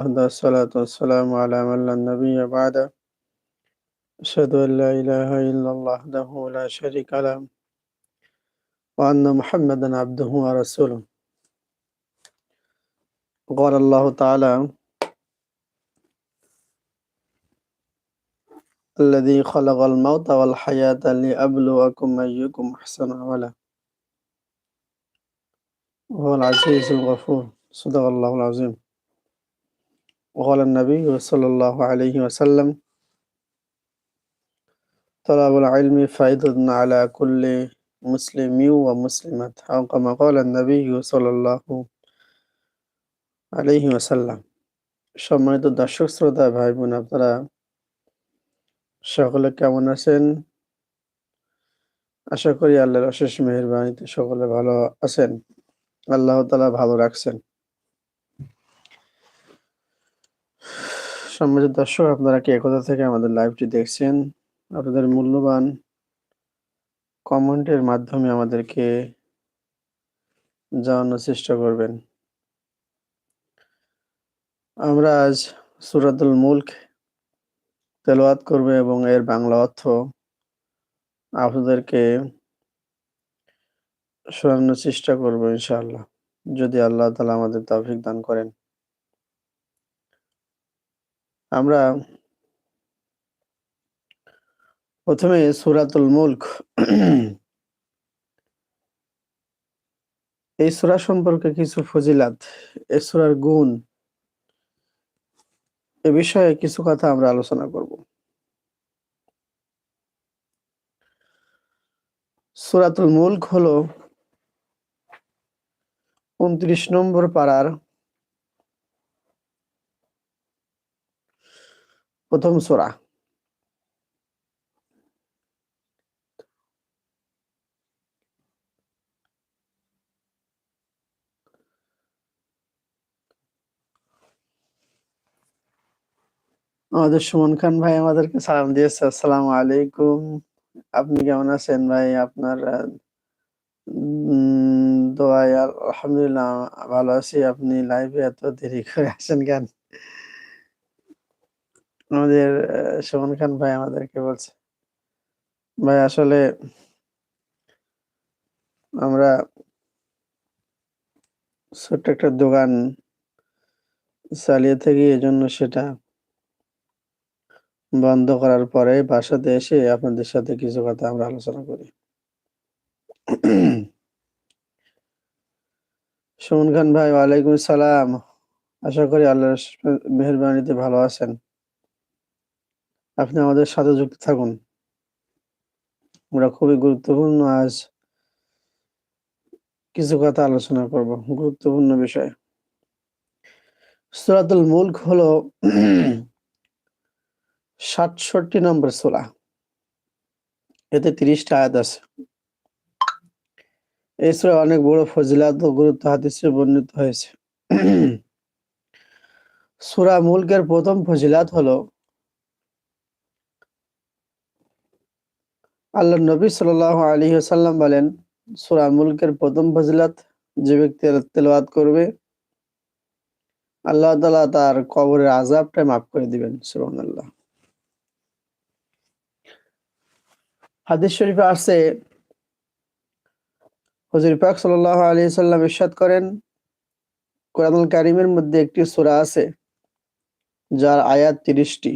الصلاة والسلام على من لا نبي أشهد أن لا إله إلا الله وحده لا شريك له وأن محمدا عبده ورسوله. قال الله تعالى الذي خلق الموت والحياة لأبلوكم أيكم أحسن عملا. وهو العزيز الغفور. صدق الله العظيم. وقال النبي صلى الله عليه وسلم طلب العلم فائدة على كل مسلم ومسلمة أو كما قال النبي صلى الله عليه وسلم সম্মানিত দর্শক শ্রোতা ভাই বোন আপনারা সকলে কেমন আছেন আশা করি আল্লাহর অশেষ মেহরবানিতে সকলে ভালো আছেন আল্লাহ তালা ভালো রাখছেন সম্মানিত দর্শক, আপনারা কে কোথা থেকে আমাদের লাইভটি দেখছেন? আপনাদের মূল্যবান কমেন্টের মাধ্যমে আমাদেরকে জানানোর চেষ্টা করবেন। আমরা আজ সুরাতুল মুল্ক তেলাওয়াত করবে এবং এর বাংলা অর্থ আপনাদেরকে শোনানোর চেষ্টা করব ইনশাআল্লাহ। যদি আল্লাহ তালা আমাদের তৌফিক দান করেন। আমরা প্রথমে সুরাতুল মুল্ক। এই সুরা সম্পর্কে কিছু ফজিলাত, এই সুরার গুণ, এ বিষয়ে কিছু কথা আমরা আলোচনা করব। সুরাতুল মুল্ক হলো উনত্রিশ নম্বর পাড়ার প্রথম সোরা আমাদের সুমন খান ভাই আমাদেরকে সালাম দিয়েছে, আসসালামু আলাইকুম। আপনি কেমন আছেন ভাই? আপনার দোয়াই আলহামদুলিল্লাহ ভালো আছি। আপনি লাইভে এত দেরি করে আসেন কেন? আমাদের সুমন খান ভাই আমাদেরকে বলছে। ভাই, আসলে আমরা ছোট্ট একটা দোকান চালিয়ে থাকি, এজন্য সেটা বন্ধ করার পরে বাসাতে এসে আপনাদের সাথে কিছু কথা আমরা আলোচনা করি। সুমন খান ভাই, ওয়ালাইকুম সালাম। আশা করি আল্লাহর মেহরবানিতে ভালো আছেন। আপনি আমাদের সাথে যুক্ত থাকুন। আমরা খুবই গুরুত্বপূর্ণ আজ কিছু কথা আলোচনা করব, গুরুত্বপূর্ণ বিষয়। সুরাতুল মুল্ক হলো সাতষট্টি নম্বর সোলা এতে তিরিশটা আয়াত আছে। এই সুরা অনেক বড় ফজিলাত ও গুরুত্ব হাদিসে বর্ণিত হয়েছে। সুরা মুলকের প্রথম ফজিলাত হলো আল্লাহ নবী সাল আলী সাল্লাম বলেন, সুরা মুলকের প্রথম ফজিলাত, যে ব্যক্তি তেলাওয়াত করবে, আল্লাহ তালা তার কবরের আজাবটা মাফ করে দিবেন সুরান আল্লাহ হাদিস শরীফে আসছে, হজর পাক সাল্লাহ আলী সাল্লাম ইরশাদ করেন, কোরআনুল কারিমের মধ্যে একটি সূরা আছে, যার আয়াত তিরিশটি।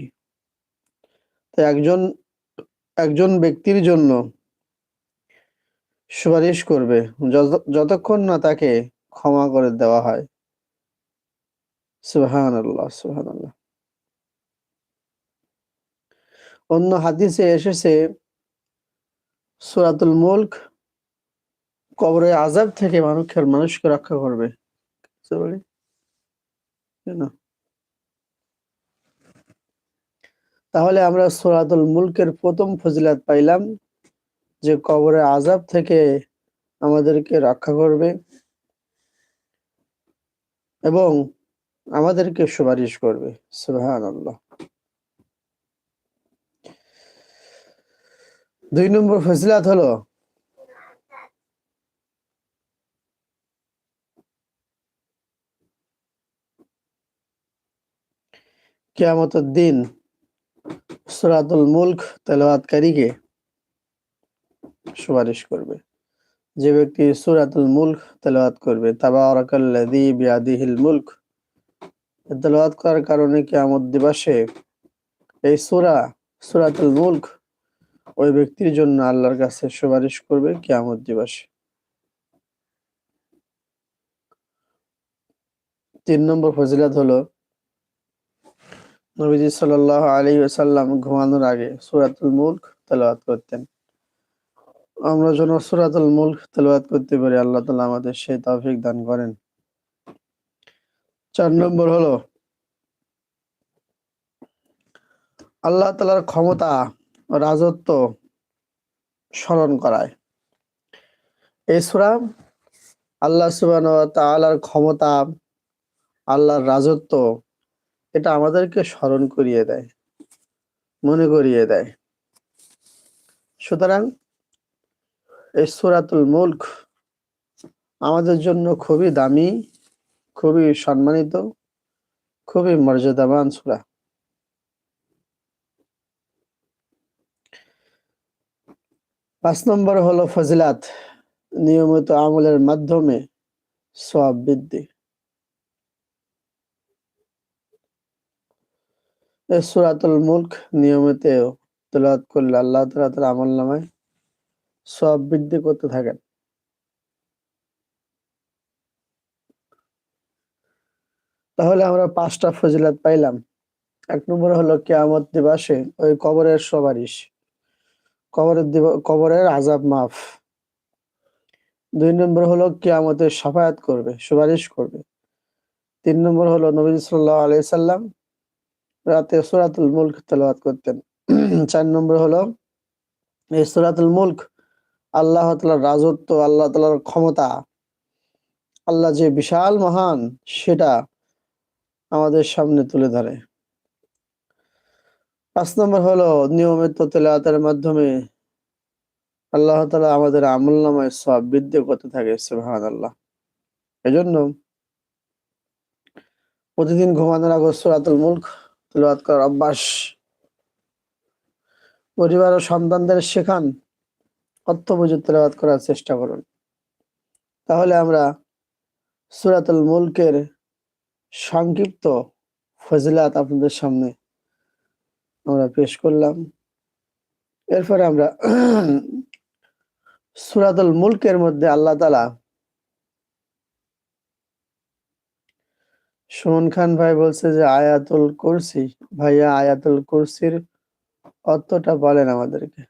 তো একজন একজন ব্যক্তির জন্য সুপারিশ করবে যতক্ষণ না তাকে ক্ষমা করে দেওয়া হয়। সুহান আল্লাহ সুহান অন্য হাদিসে এসেছে, সুরাতুল মুল্ক কবরে আজাব থেকে মানুষের মানুষকে রক্ষা করবে। তাহলে আমরা সুরাতুল মুলকের প্রথম ফজিলাত পাইলাম যে কবরে আজাব থেকে আমাদেরকে রক্ষা করবে এবং আমাদেরকে সুপারিশ করবে। দুই নম্বর ফজিলাত হলো কিয়ামতের দিন সুরাতুল মুলক তেলাওয়াতকারীকে সুপারিশ করবে। যে ব্যক্তি সুরাতুল মুলক তেলাওয়াত করবে, তাবারাকাল্লাযী বিয়াদিহিল মুলক তেলাওয়াত করার কারণে কিয়ামত দিবসে এই সূরা, সুরাতুল মুলক ওই ব্যক্তির জন্য আল্লাহর কাছে সুপারিশ করবে কিয়ামত দিবসে। তিন নম্বর ফজিলত হলো নবীজি সাল্লাল্লাহু আলাইহি ওয়াসাল্লাম ঘুমানোর আগে সূরাতুল মুলক তেলাওয়াত করতেন। আমরা যেন সূরাতুল মুলক তেলাওয়াত করতে পারি, আল্লাহ তাআলা আমাদের সেই তৌফিক দান করেন। চার নম্বর হলো, আল্লাহ তাআলার ক্ষমতা রাজত্ব স্মরণ করায়। এই সূরা আল্লাহ ওয়া ক্ষমতা, আল্লাহর রাজত্ব এটা আমাদেরকে স্মরণ করিয়ে দেয়, মনে করিয়ে দেয়। সুতরাং এই সুরাতুল মুলক আমাদের জন্য খুবই দামি, খুবই সম্মানিত, খুবই মর্যাদাবান সুরা। পাঁচ নম্বর হলো ফজিলাত, নিয়মিত আমলের মাধ্যমে সব বৃদ্ধি। সুরাতুল মুলক নিয়মিত তেলাওয়াত করলে আল্লাহ তাআলা তার আমল নামায় সব বৃদ্ধি করতে থাকেন। তাহলে আমরা পাঁচটা ফজিলাত পাইলাম। এক নম্বর হলো কিয়ামত দিবাসে ওই কবরের সবারিশ কবরের কবরের আজাব মাফ। দুই নম্বর হলো কিয়ামতের সাফায়াত করবে, সুপারিশ করবে। তিন নম্বর হলো নবী সাল্লাল্লাহু আলাইহি সাল্লাম রাতে সুরাতুল মুলক তেলাওয়াত করতেন। চার নম্বর হলো, এই সুরাতুল মুলক আল্লাহ তালার রাজত্ব, আল্লাহ তালার ক্ষমতা, আল্লাহ যে বিশাল মহান, সেটা আমাদের সামনে তুলে ধরে। পাঁচ নম্বর হলো, নিয়মিত তেলাওয়াতের মাধ্যমে আল্লাহ তালা আমাদের আমল নামায় সব বৃদ্ধি করতে থাকে সুবহান আল্লাহ এজন্য প্রতিদিন ঘুমানোর আগে সুরাতুল মুলক করার অভ্যাস। পরিবার ও সন্তানদের শেখান। অর্থ বুঝে তেলাওয়াত করার চেষ্টা করুন। তাহলে আমরা সুরাতুল মুলকের সংক্ষিপ্ত ফজিলাত আপনাদের সামনে আমরা পেশ করলাম। এরপরে আমরা সুরাতুল মুলকের মধ্যে আল্লাহ তালা সুমন খান ভাই বলছে যে আয়াতুল কুরসি। ভাইয়া, আয়াতুল কুরসির অর্থটা বলেন আমাদেরকে।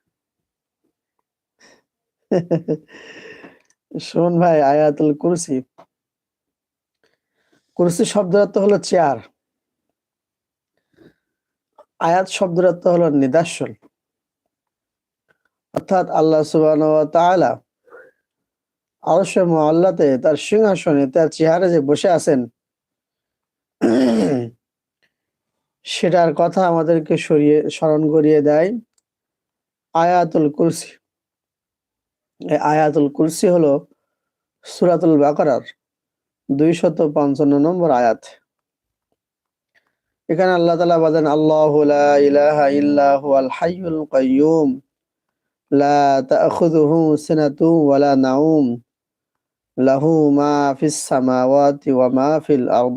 সুমন ভাই, আয়াতুল কুরসি। কুরসি শব্দের অর্থ হলো চেয়ার। আয়াত শব্দের অর্থ হলো নিদর্শন। অর্থাৎ আল্লাহ সুবাহ আরশে আল্লাহতে তার সিংহাসনে, তার চেহারে যে বসে আছেন সেটার কথা আমাদেরকে সরিয়ে, স্মরণ করিয়ে দেয়। আয়াতুল কুরসি। আয়াতুল কুরসি হলো সুরাতুল বাকারার দুইশত পঞ্চান্ন নম্বর আয়াত। এখানে আল্লাহ তালা বলেন, আল্লাহ ইলাহা ইল্লাহু লা নাউম। লাহু মা ফিস সামাওয়াতি ওয়া মা ফিল আরদ।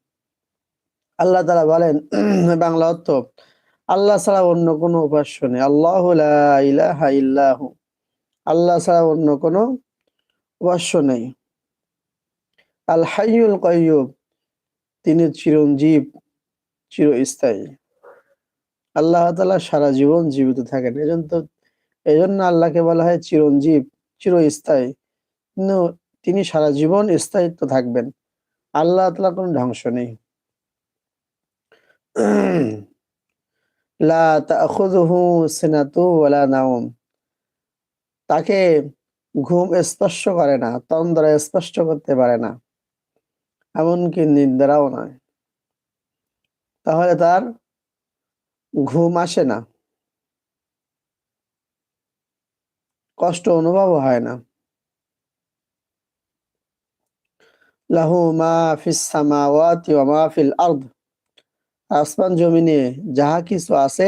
আল্লাহ তালা বলেন বাংলা অর্থ, আল্লাহ ছাড়া অন্য কোনো উপাস্য নেই। আল্লাহ আল্লাহ ছাড়া অন্য কোনো উপাস্য নেই। আল হাইয়ুল কয়ুব তিনি চিরঞ্জীব, চিরস্থায়ী। আল্লাহ তালা সারা জীবন জীবিত থাকেন। এজন্য তো এই জন্য আল্লাহকে বলা হয় চিরঞ্জীব, চিরস্থায়ী। তিনি সারা জীবন স্থায়িত্ব থাকবেন। আল্লাহ তালা কোনো ধ্বংস নেই। তাকে ঘুম স্পর্শ করে না, তন্দ্রা স্পষ্ট করতে পারে না, এমনকি নিদ্রাও নয়। তাহলে তার ঘুম আসে না। কষ্ট অনুভব হয় না। লাহু মা ফিস সামাওয়াতি ওয়া মা ফিল আরদ। আসমান জমিনে যাহা কিছু আছে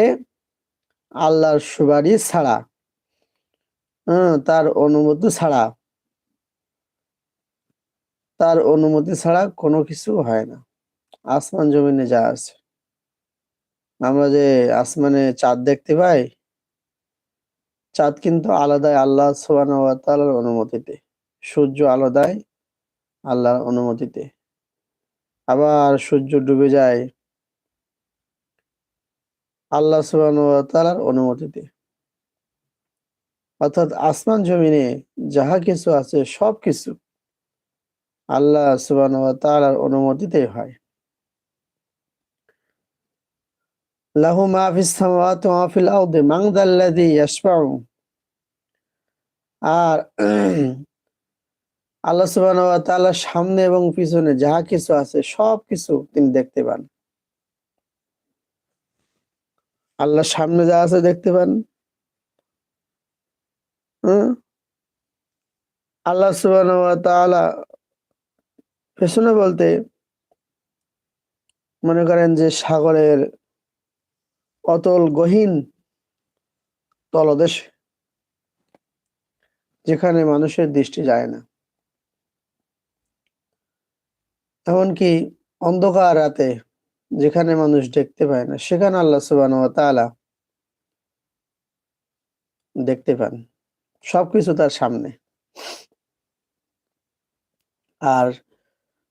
আল্লাহর সুপারিশ ছাড়া হ্যাঁ তার অনুমতি ছাড়া, তার অনুমতি ছাড়া কোনো কিছু হয় না। আসমান জমিনে যা আছে। আমরা যে আসমানে চাঁদ দেখতে পাই, চাঁদ কিন্তু আলাদাই আল্লাহ তাআলার অনুমতিতে, সূর্য আলাদাই আল্লাহর অনুমতিতে। আবার সূর্য ডুবে যায় আল্লাহ তাআলার অনুমতিতে অর্থাৎ আসমান জমিনে যাহা কিছু আছে, সব কিছু আল্লাহ সুবান ওয়া অনুমতিতে হয়। লাহু মা ফিস সামাওয়াতি ওয়া মা ফিল আরদি মান যাল্লাযী ইয়াশফাউ। আর আল্লাহ সুবহানাহু ওয়া সামনে এবং পিছনে যাহা কিছু আছে, সব কিছু তিনি দেখতে পান। আল্লাহর সামনে যা আছে দেখতে পান। আল্লাহ তাআলা পেছনে বলতে মনে করেন যে সাগরের অতল গহীন তলদেশ যেখানে মানুষের দৃষ্টি যায় না। এমনকি অন্ধকার রাতে যেখানে মানুষ দেখতে পায় না সেখানে আল্লাহ ওয়া দেখতে পান। সবকিছু তার সামনে। আর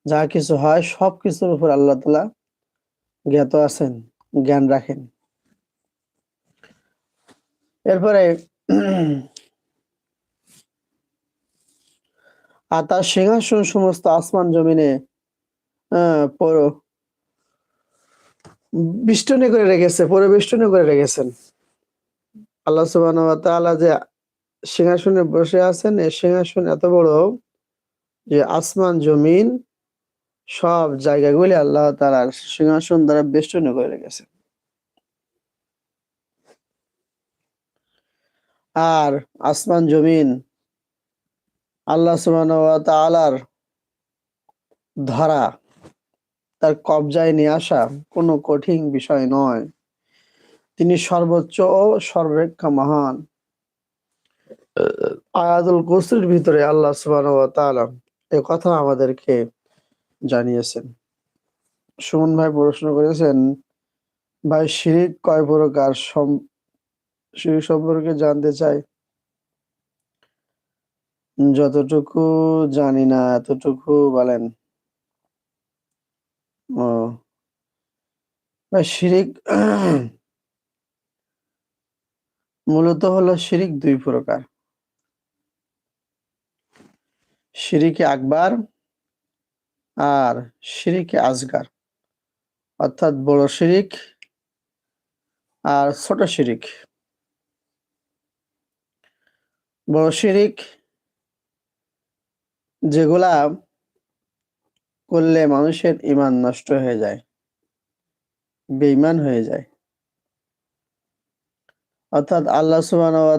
যা কিছু হয় সবকিছুর উপর আল্লাহ তাআলা জ্ঞাত আছেন জ্ঞান রাখেন। এরপরে আর তার সিংহাসন সমস্ত আসমান জমিনে আহ, বেষ্টনী করে রেখেছে পরিবেষ্টনী করে রেখেছেন। আল্লাহ ওয়া যে সিংহাসনে বসে আছেন, এই সিংহাসন এত বড় যে আসমান, জমিন সব জায়গাগুলি আল্লাহ তাআলার সিংহাসন দ্বারা বেষ্টনী করে রেখেছেন। আর আসমান, জমিন আল্লাহ তাআলার ধরা তার কবজায় নিয়ে আসা কোনো কঠিন বিষয় নয়। তিনি সর্বোচ্চ ও সর্বেক্ষা মহান। আয়াতুল কুরসির ভিতরে আল্লাহ তাআলা এ কথা আমাদেরকে জানিয়েছেন। সুমন ভাই প্রশ্ন করেছেন, ভাই, শিরিক কয় প্রকার? শিরিক সম্পর্কে জানতে চাই? যতটুকু জানি না, এতটুকু বলেন। শিরিক মূলত হলো শিরিক দুই প্রকার। শিরিকে আকবার আর শিরিকে আজগার। অর্থাৎ বড় শিরিক আর ছোট শিরিক। বড় শিরিক যেগুলা করলে মানুষের ইমান নষ্ট হয়ে যায়, বেঈমান হয়ে যায়। অর্থাৎ আল্লাহ ওয়া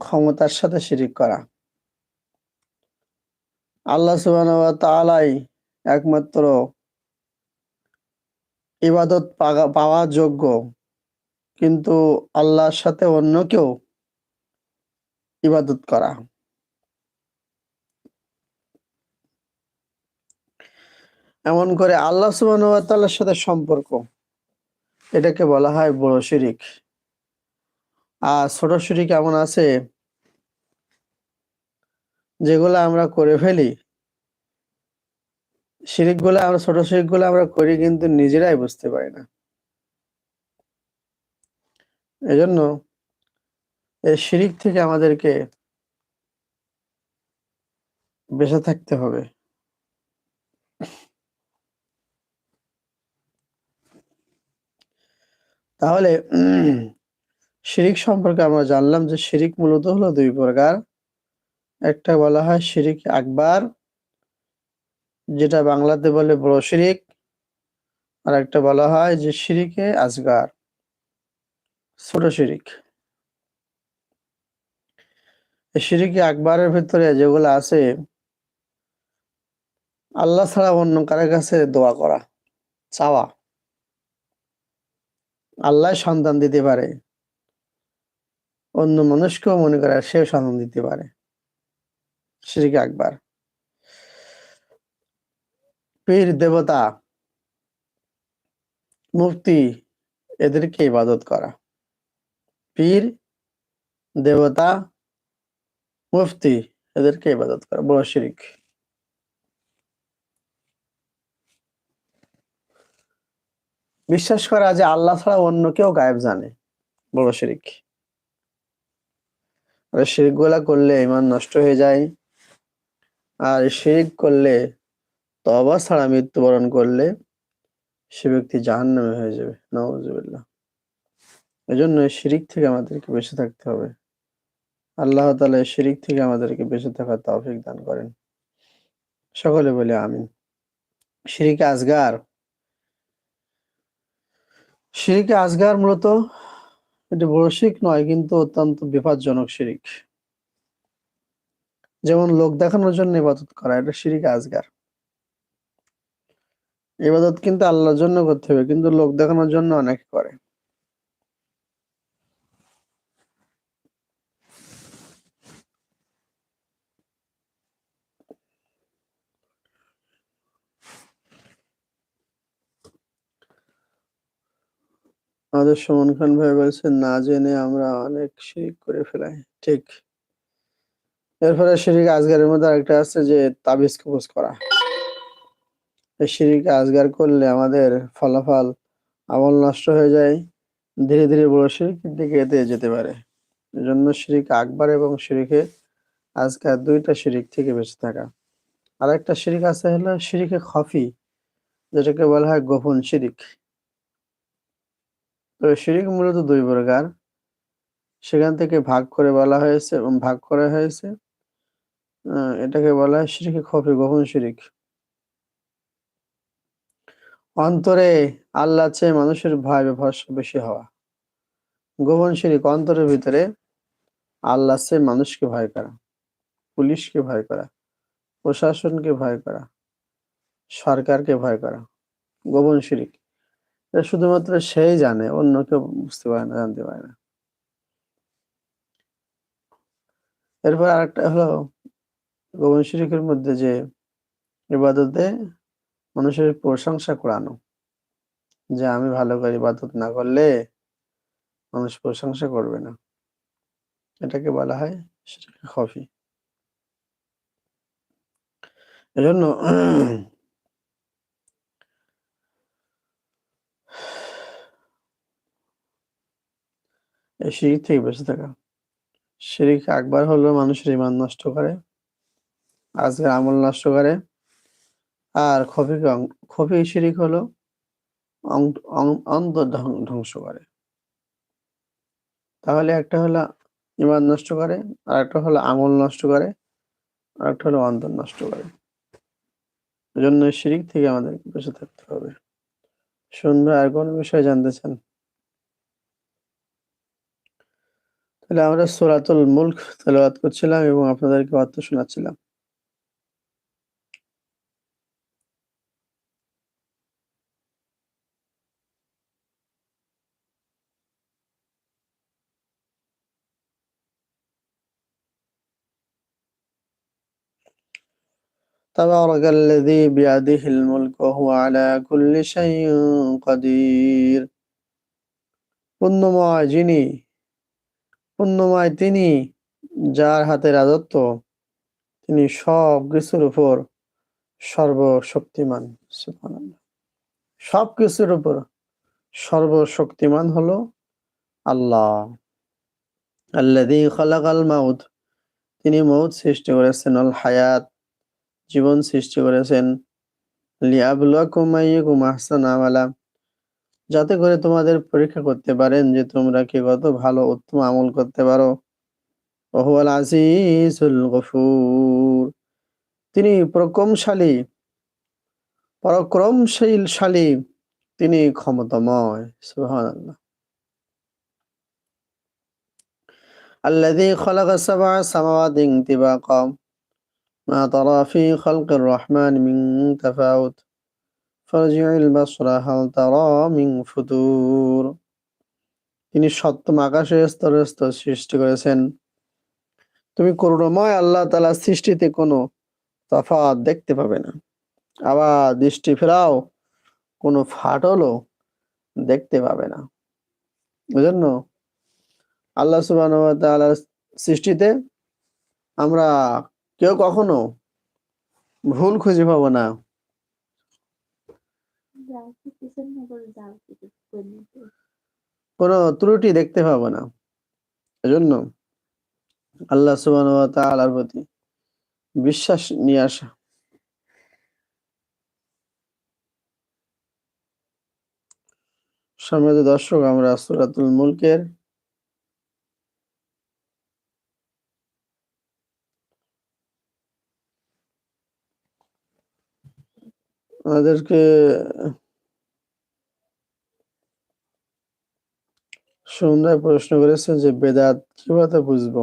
ক্ষমতার সাথে শিরিক করা। আল্লাহ তাআলাই একমাত্র ইবাদত পাওয়া যোগ্য। কিন্তু আল্লাহর সাথে অন্য কেউ ইবাদত করা। এমন করে আল্লাহ তাআলার সাথে সম্পর্ক। এটাকে বলা হয় বড় শিরিক। আর ছোট শিরিক এমন আছে যেগুলো আমরা করে ফেলি। শিরিকগুলো আমরা, ছোট শিরিকগুলো আমরা করি কিন্তু নিজেরাই বুঝতে পারি না। এজন্য এই শিরিক থেকে আমাদেরকে বেঁচে থাকতে হবে। তাহলে শিরিক সম্পর্কে আমরা জানলাম যে শিরিক মূলত হলো দুই প্রকার। একটা বলা হয় শিরিক আকবার, যেটা বাংলাতে বলে বড় শিরিক, আর একটা বলা হয় যে শিরিকে আজগার, ছোট শিরিক। শিরিকে আকবরের ভিতরে যেগুলো আছে, আল্লাহ ছাড়া অন্য কারও কাছে দোয়া করা, চাওয়া। আল্লাহ সন্তান দিতে পারে। অন্য মানুষকেও মনে করে সেও সন্তান দিতে পারে। শিরিকে আকবার। পীর, দেবতা মুক্তি এদেরকে ইবাদত করা। পীর, দেবতা, মুফতি, এদেরকে ইবাদত করা। বড় শিরিক। বিশ্বাস করা যে আল্লাহ ছাড়া অন্য কেউ গায়েব জানে। বড় শিরিক। আর শিরিকগুলা করলে ইমান নষ্ট হয়ে যায়। আর শিরিক করলে তবা ছাড়া মৃত্যুবরণ করলে সে ব্যক্তি জাহান নামে হয়ে যাবে। নওয়াজুবিল্লাহ এই জন্য শিরিক থেকে আমাদেরকে বেঁচে থাকতে হবে। আল্লাহ তালা শিরিক থেকে আমাদেরকে বেঁচে থাকার তৌফিক দান করেন। সকলে বলে আমিন। শিরিকে আজগার শিরিকে আজগার মূলত এটি বড় শিখ নয়, কিন্তু অত্যন্ত বিপজ্জনক শিরিক। যেমন লোক দেখানোর জন্য ইবাদত করা, এটা শিরিক আজগার। ইবাদত কিন্তু আল্লাহর জন্য করতে হবে, কিন্তু লোক দেখানোর জন্য অনেকে করে। আমাদের সুমন খান ভাই বলছেন, না জেনে আমরা অনেক শিরিক করে ফেলাই। ঠিক। এরপরে শিরিক আজগারের মধ্যে আরেকটা আছে যে, তাবিজ কবজ করা। এই শিরিক আজগার করলে আমাদের ফলাফল আমল নষ্ট হয়ে যায়, ধীরে ধীরে বড় শিরিকের দিকে এতে যেতে পারে। এজন্য শিরিক আকবার এবং শিরিকে আজকার দুইটা শিরিক থেকে বেঁচে থাকা। আর একটা শিরিক আছে হলো শিরিকে খফি, যেটাকে বলা হয় গোপন শিরিক। তো শিরিক মূলত দুই প্রকার। সেখান থেকে ভাগ করে বলা হয়েছে এবং ভাগ করা হয়েছে। এটাকে বলা হয় শিরিকে খফি, গোপন শিরিক অন্তরে আল্লাহ চেয়ে মানুষের ভয় ভরসা বেশি হওয়া। গোপন শিরিক অন্তরের ভিতরে আল্লাহ চেয়ে মানুষকে ভয় করা, পুলিশকে ভয় করা, প্রশাসনকে ভয় করা, সরকারকে ভয় করা। গোপন শিরিক শুধুমাত্র সেই জানে, অন্য কেউ বুঝতে পারে না, জানতে পারে না। এরপর আরেকটা হলো গোপন শিরিকের মধ্যে যে ইবাদতে মানুষের প্রশংসা করানো যে আমি ভালো করে ইবাদত না করলে মানুষ প্রশংসা করবে না। এটাকে বলা হয় সেটাকে খফি। এজন্য শিরিক থেকে বেঁচে থাকা। শিরিক একবার হলো মানুষের ইমান নষ্ট করে, আজকের আমল নষ্ট করে। আর খফি খফি শিরিক হলো অন্ত ধ্বংস করে। তাহলে একটা হলো ইমান নষ্ট করে আর একটা হলো আমল নষ্ট করে আর একটা হলো অন্তর নষ্ট করে। জন্য শিরিক থেকে আমাদের বেঁচে থাকতে হবে। শুনবে আর কোন বিষয়ে জানতে চান? তাহলে আমরা সোরাতুল মুল্ক তেলাওয়াত করছিলাম এবং আপনাদেরকে অর্থ শোনাচ্ছিলাম تبارك الذي بيده الملك وهو على كل شيء قدير পুণ্যময় যিনি পুণ্যময় তিনি, যার হাতে রাজত্ব, তিনি সব কিছুর উপর সর্বশক্তিমান। সব কিছুর উপর সর্বশক্তিমান হলো আল্লাহ। আল্লাদি খালাকাল মাউত। তিনি মৌত সৃষ্টি করেছেন অল হায়াত, জীবন সৃষ্টি করেছেন। লিয়াবলুয়াকুম আইয়ুকুম আহসানু আমালা যাতে করে তোমাদের পরীক্ষা করতে পারেন যে তোমরা কি কত ভালো উত্তম আমল করতে পারো ওহুয়াল আজিজুল গফুর তিনি প্রকমশালী পরাক্রমশীলশালী তিনি ক্ষমতাময় সুবহানাল্লাহ الذي خلق سبع سماوات طباقا ما ترى في خلق الرحمن من تفاوت তিনি সপ্তম আকাশে স্তর স্তর সৃষ্টি করেছেন। তুমি করুণাময় আল্লাহ তালা সৃষ্টিতে কোনো তফাৎ দেখতে পাবে না। আবার দৃষ্টি ফেরাও কোনো ফাটলও দেখতে পাবে না। বুঝলেন আল্লাহ সুবাহ সৃষ্টিতে আমরা কেউ কখনো ভুল খুঁজে পাবো না। কোনো ত্রুটি দেখতে পাবো না। এজন্য আল্লাহ সুবাহ তালার প্রতি বিশ্বাস নিয়ে আসা। সম্মানিত দর্শক, আমরা সুরাতুল মুলকের আমাদেরকে সন্ধ্যায় প্রশ্ন করেছে যে বেদাত কীভাবে বুঝব?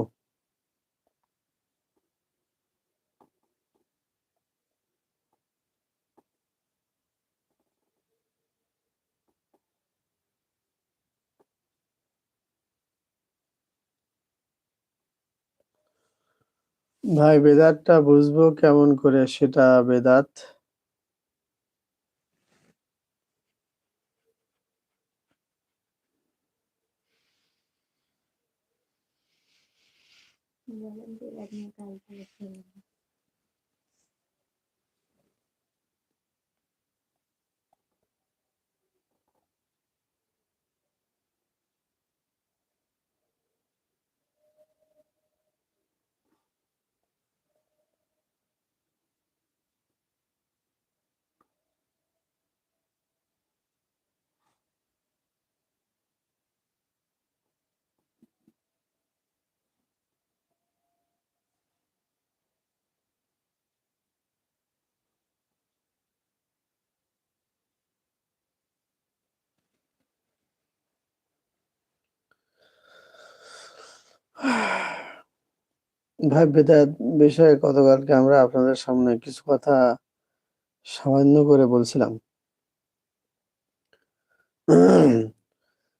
ভাই বেদাতটা বুঝব কেমন করে? সেটা বেদাত। Thank you. ভাই বিষয়ে গতকালকে আমরা আপনাদের সামনে কিছু কথা সামান্য করে বলছিলাম।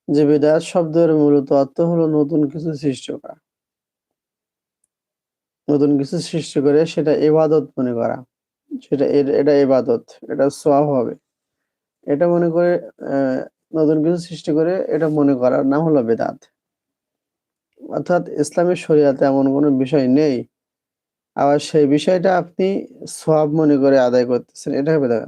যে শব্দের মূলত অর্থ হলো নতুন কিছু সৃষ্টি করা। নতুন কিছু সৃষ্টি করে সেটা এবাদত মনে করা। সেটা এটা এবাদত এটা সোয়াব হবে। এটা মনে করে নতুন কিছু সৃষ্টি করে এটা মনে করার নাম হলো বেদাত। অর্থাৎ ইসলামের শরিয়াতে এমন কোনো বিষয় নেই। আবার সেই বিষয়টা আপনি সব মনে করে আদায় করতেছেন, এটা হবে দেখা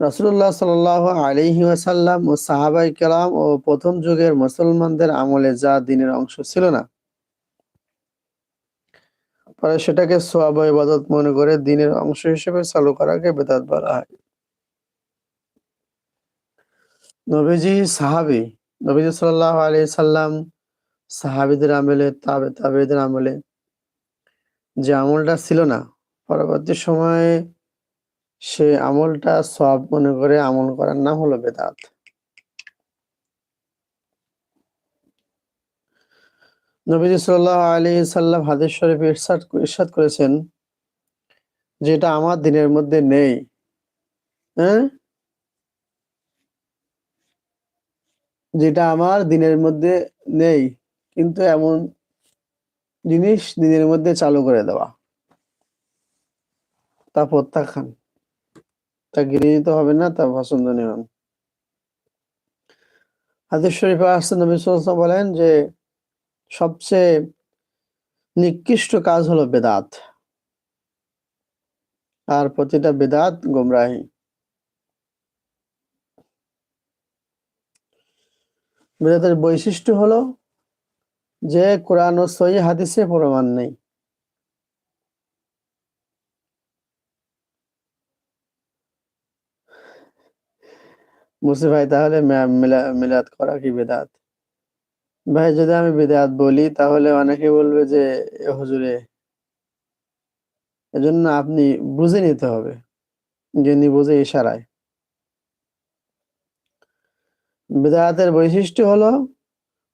রাসুল্লাহ সাল আলিহি ওয়াসাল্লাম ও সাহাবাই কেরাম ও প্রথম যুগের মুসলমানদের আমলে যা দিনের অংশ ছিল না, পরে সেটাকে সোয়াব ইবাদত মনে করে দিনের অংশ হিসেবে চালু করাকে বেদাত বলা হয়। নবীজি সাহাবি, নবীজি সাল্লাহ আলি সাল্লাম সাহাবিদের আমলে, তাবে তাবেদের আমলে যে আমলটা ছিল না, পরবর্তী সময়ে সে আমলটা সব মনে করে আমল করার নাম হলো বেদাত। নবীজি সাল্লাহ আলী সাল্লাম হাদিস শরীফ ইরশাদ ইরশাদ করেছেন, যেটা আমার দিনের মধ্যে নেই হ্যাঁ? যেটা আমার দিনের মধ্যে নেই, কিন্তু এমন জিনিস দিনের মধ্যে চালু করে দেওয়া। তা প্রত্যাখ্যান। তা গৃহীত হবে না, তা পছন্দ নিয়ম হাদিস শরীফে আসছে নবী বলেন যে, সবচেয়ে নিকৃষ্ট কাজ হলো বেদাত। আর প্রতিটা বেদাত গোমরাহী। বেদাতের বৈশিষ্ট্য হলো যে কোরআন ও সহি হাদিসে প্রমাণ নেই। মুসি ভাই, তাহলে মিলাদ করা কি বেদাত? ভাই, যদি আমি বেদাত বলি, তাহলে অনেকে বলবে যে হুজুরে, এজন্য আপনি বুঝে নিতে হবে। যে বুঝে ইশারায়। বেদাতের বৈশিষ্ট্য হলো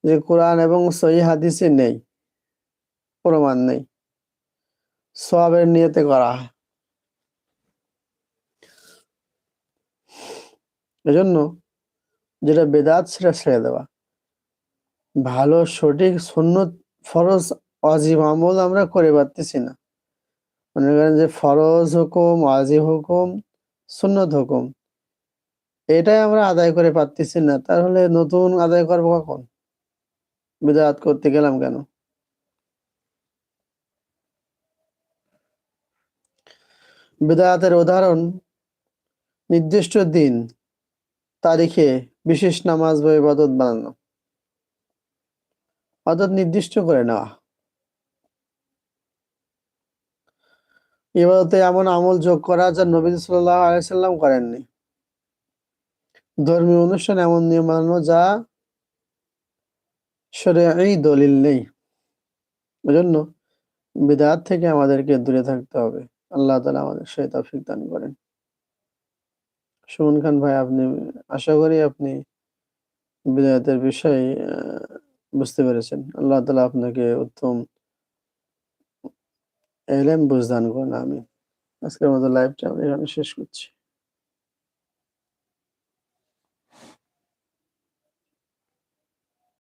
যে কোরআন এবং সহি হাদিসে নেই, প্রমাণ নেই। সবের নিয়তে করা। এজন্য যেটা বেদাত সেটা ছেড়ে দেওয়া। ভালো, সঠিক, সুন্নত, ফরজ, অজীব আমল আমরা করে পারতেছি না। মনে করেন যে ফরজ হুকুম, অজীব হুকুম, সুন্নত হুকুম। এটাই আমরা আদায় করে পারতেছি না। তাহলে নতুন আদায় করব কখন? বিদাত করতে গেলাম কেন? বিদায়াতের উদাহরণ, নির্দিষ্ট দিন, তারিখে বিশেষ নামাজ বা ইবাদত বানানো। অর্থাৎ নির্দিষ্ট করে নেওয়া। ইবাদতে এমন আমল যোগ করা যা নবী সাল্লাহ আলাইসাল্লাম করেননি। ধর্মীয় অনুষ্ঠান এমন নিয়ম বানানো যা এই দলিল নেই। এজন্য বিদাত থেকে আমাদেরকে দূরে থাকতে হবে। আল্লাহ তালা আমাদের সেই তৌফিক দান করেন। সুমন খান ভাই, আপনি, আশা করি আপনি বিদায়তের বিষয়ে বুঝতে পেরেছেন। আল্লাহ তালা আপনাকে উত্তম এলেম বুঝদান করেন আমি আজকের মতো লাইভটা আমরা এখানে শেষ করছি।